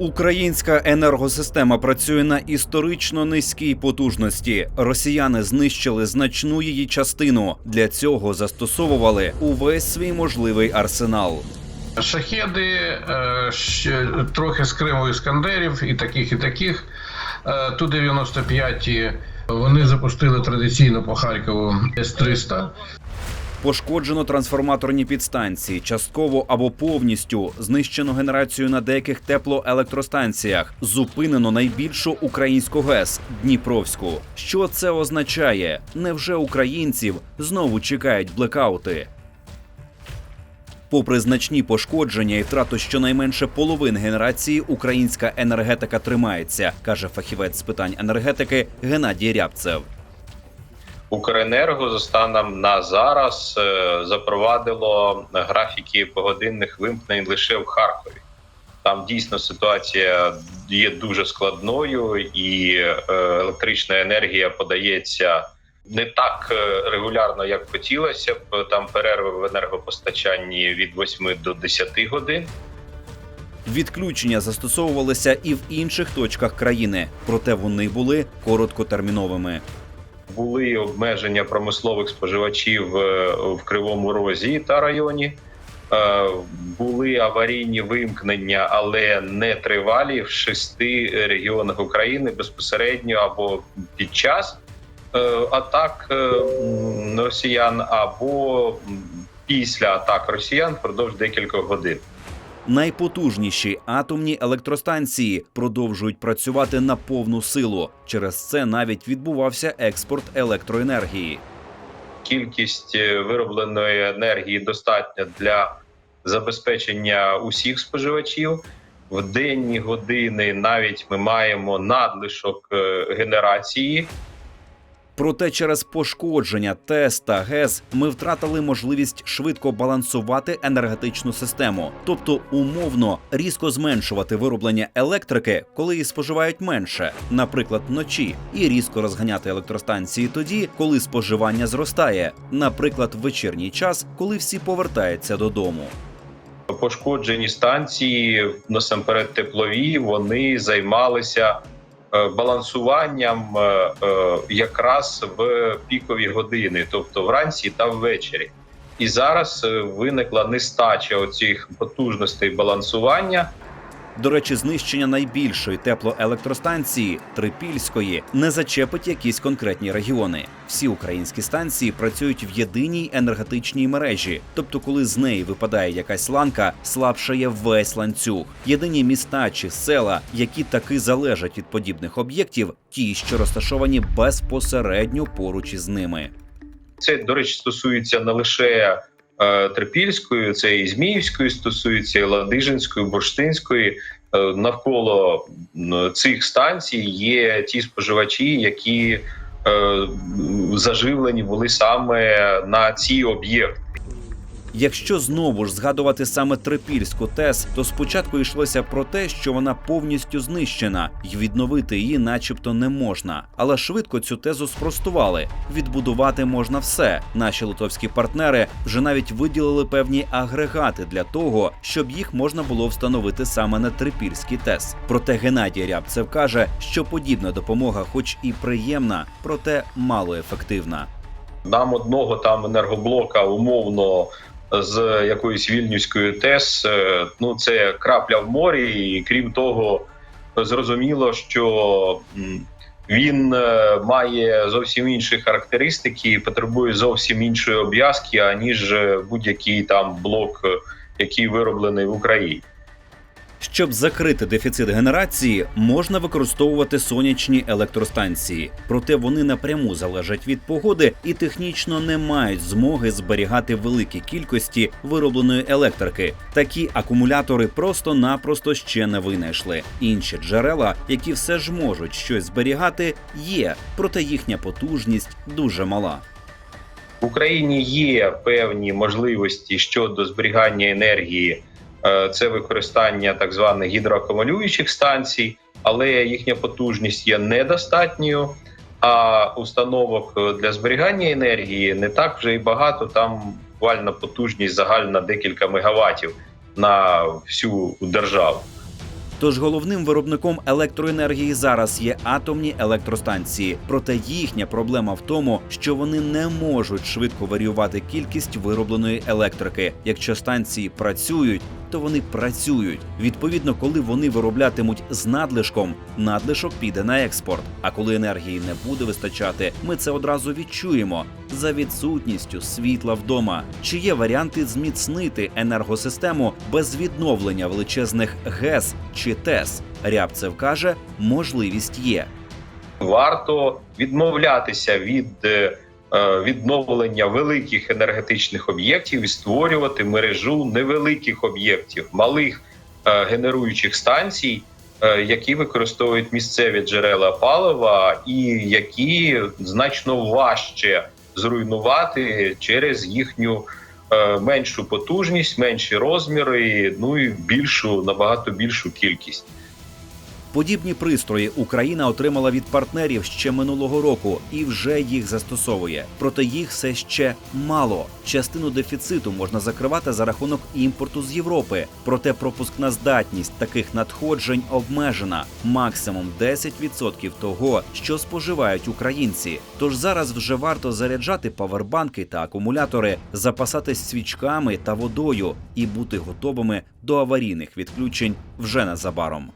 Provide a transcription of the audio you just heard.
Українська енергосистема працює на історично низькій потужності. Росіяни знищили значну її частину. Для цього застосовували увесь свій можливий арсенал. Шахеди, е, ще трохи з Криму іскандерів і таких, і таких. Е, Ту-95 вони запустили традиційно по Харкову С-300. Пошкоджено трансформаторні підстанції, частково або повністю знищено генерацію на деяких теплоелектростанціях. Зупинено найбільшу українську ГЕС Дніпровську. Що це означає? Невже українців знову чекають блекаути? Попри значні пошкодження і втрату щонайменше половини генерації, українська енергетика тримається, каже фахівець з питань енергетики Геннадій Рябцев. Укренерго за станом на зараз е, запровадило графіки погодинних вимкнень лише в Харкові. Там дійсно ситуація є дуже складною, і е, електрична енергія подається не так е, регулярно, як хотілося б. Там перерви в енергопостачанні від 8 до 10 годин. Відключення застосовувалися і в інших точках країни, проте вони були короткотерміновими. Були обмеження промислових споживачів е, в Кривому Розі та районі. Е, Були аварійні вимкнення, але не тривалі в шести регіонах України безпосередньо або під час е, атак росіян, або після атак росіян впродовж декількох годин. Найпотужніші атомні електростанції продовжують працювати на повну силу. Через це навіть відбувався експорт електроенергії. кількість е, виробленої енергії достатня для забезпечення усіх споживачів. В денні години навіть ми маємо надлишок е, генерації. Проте через пошкодження ТЕС та ГЕС ми втратили можливість швидко балансувати енергетичну систему, тобто умовно різко зменшувати вироблення електрики, коли її споживають менше, наприклад, вночі, і різко розганяти електростанції тоді, коли споживання зростає, наприклад, в вечірній час, коли всі повертаються додому. Пошкоджені станції, насамперед теплові, вони займалися балансуванням е, е, якраз в пікові години, тобто вранці та ввечері. І зараз е, виникла нестача оцих потужностей балансування. До речі, знищення найбільшої теплоелектростанції Трипільської не зачепить якісь конкретні регіони. Всі українські станції працюють в єдиній енергетичній мережі, тобто, коли з неї випадає якась ланка, слабшає весь ланцюг. Єдині міста чи села, які таки залежать від подібних об'єктів, ті, що розташовані безпосередньо поруч із ними. Це, до речі, стосується не лише е, Трипільської, це і Зміївської стосується, і Ладижинської, Бурштинської. Е, навколо цих станцій є ті споживачі, які е, заживлені були саме на ці об'єкти. Якщо знову ж згадувати саме Трипільську ТЕС, то спочатку йшлося про те, що вона повністю знищена, і відновити її, начебто, не можна. Але швидко цю тезу спростували. Відбудувати можна все. Наші литовські партнери вже навіть виділили певні агрегати для того, щоб їх можна було встановити саме на Трипільській ТЕС. Проте Геннадій Рябцев каже, що подібна допомога, хоч і приємна, проте малоефективна. Нам одного там енергоблока умовно з якоюсь вільнюською ТЕС. е, Ну це крапля в морі, і крім того, зрозуміло, що він е, має зовсім інші характеристики потребує зовсім іншої обв'язки, аніж е, будь-який там блок, який вироблений в Україні. Щоб закрити дефіцит генерації, можна використовувати сонячні електростанції, проте вони напряму залежать від погоди і технічно не мають змоги зберігати великі кількості виробленої електрики. Такі акумулятори просто-напросто ще не винайшли. Інші джерела, які все ж можуть щось зберігати, є, проте їхня потужність дуже мала. В Україні є певні можливості щодо зберігання енергії. Е, Це використання так званих гідроакумулюючих станцій, але їхня потужність є недостатньою. А установок для зберігання енергії не так вже і багато. Там буквально потужність загальна декілька мегаваттів на всю державу. Тож головним виробником електроенергії зараз є атомні електростанції. Проте їхня проблема в тому, що вони не можуть швидко варіювати кількість виробленої електрики. Якщо станції працюють, то вони працюють. Відповідно, коли вони вироблятимуть з надлишком, надлишок піде на експорт. А коли енергії не буде вистачати, ми це одразу відчуємо за відсутністю світла вдома. Чи є варіанти зміцнити енергосистему без відновлення величезних ГЕС чи ТЕС? Рябцев каже, можливість є. варто відмовлятися від е, відновлення великих енергетичних об'єктів і створювати мережу невеликих об'єктів, малих е, генеруючих станцій, е, які використовують місцеві джерела палива, і які значно важче зруйнувати через їхню. е, Меншу потужність, менші розміри, ну і більшу набагато більшу кількість. Подібні пристрої Україна отримала від партнерів ще минулого року і вже їх застосовує. Проте їх все ще мало. Частину дефіциту можна закривати за рахунок імпорту з Європи. Проте пропускна здатність таких надходжень обмежена максимум 10% того, що споживають українці. Тож зараз вже варто заряджати павербанки та акумулятори, запасатись свічками та водою і бути готовими до аварійних відключень вже незабаром.